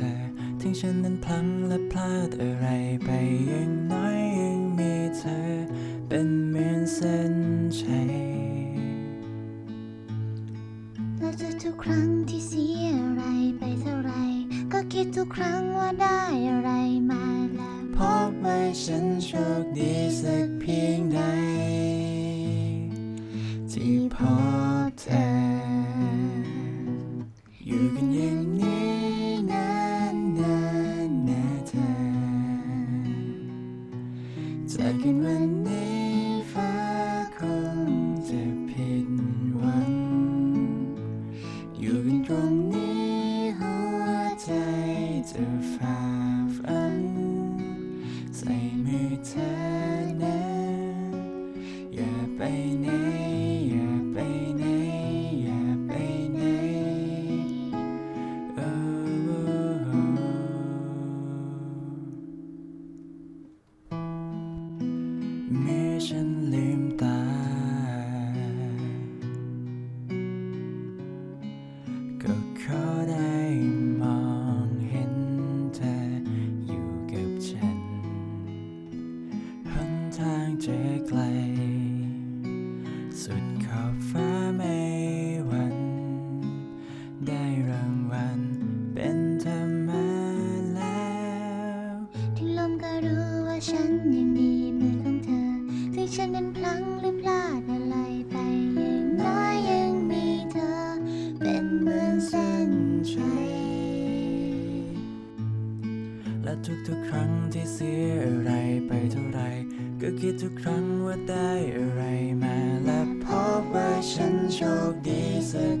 ธอ ถึงฉันนั้นพลั้งและพลาดอะไรไปย่างน้อยยังมีเธอ เป็นเหมือนเส้นชัยและทุกครั้งที่เสียอะไรไปเท่าไร ก็คิดทุกครั้งว่าได้อะไรมาแล้วพบว่าฉันโชคดีสักเพียงใด ที่พบเธอ อยู่กันอย่างนี้ จะฝ่าฟันใส่มือเธอนะอย่าไปไหนอย่าไปไหนอย่าไปไหนโอ้เมื่อฉันลืมตา ก็ขอได้ เจอไกล สุดขอบฟ้าไม่หวัน ได้รางวัลเป็นเธอมาแล้ว ถึงลมก็รู้ว่าฉันยังมีมือของเธอถึงฉันนั้นพลังหรือพลา งที่เสียอะไรไปเท่าไรก็คิดทุกครั้งว่าได้อะไรมาและพบว่าฉันโชคดีสัก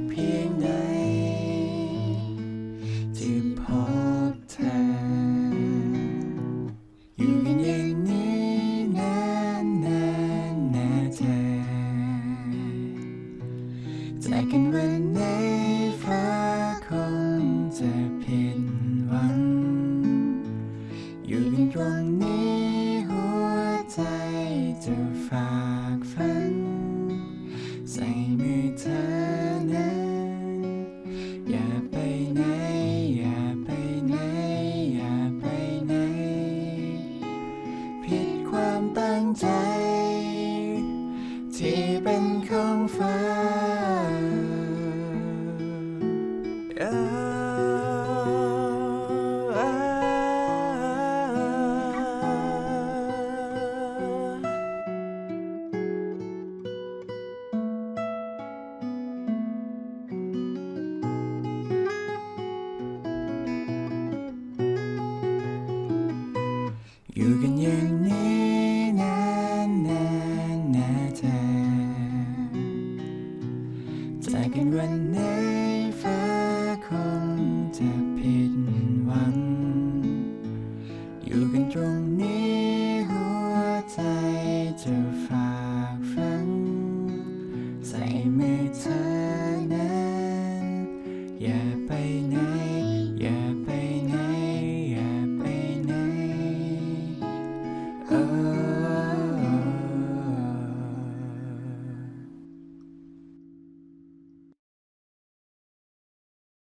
ใจ ที่เป็นของฟ้า อยู่กันอย่างนี้ I can run there.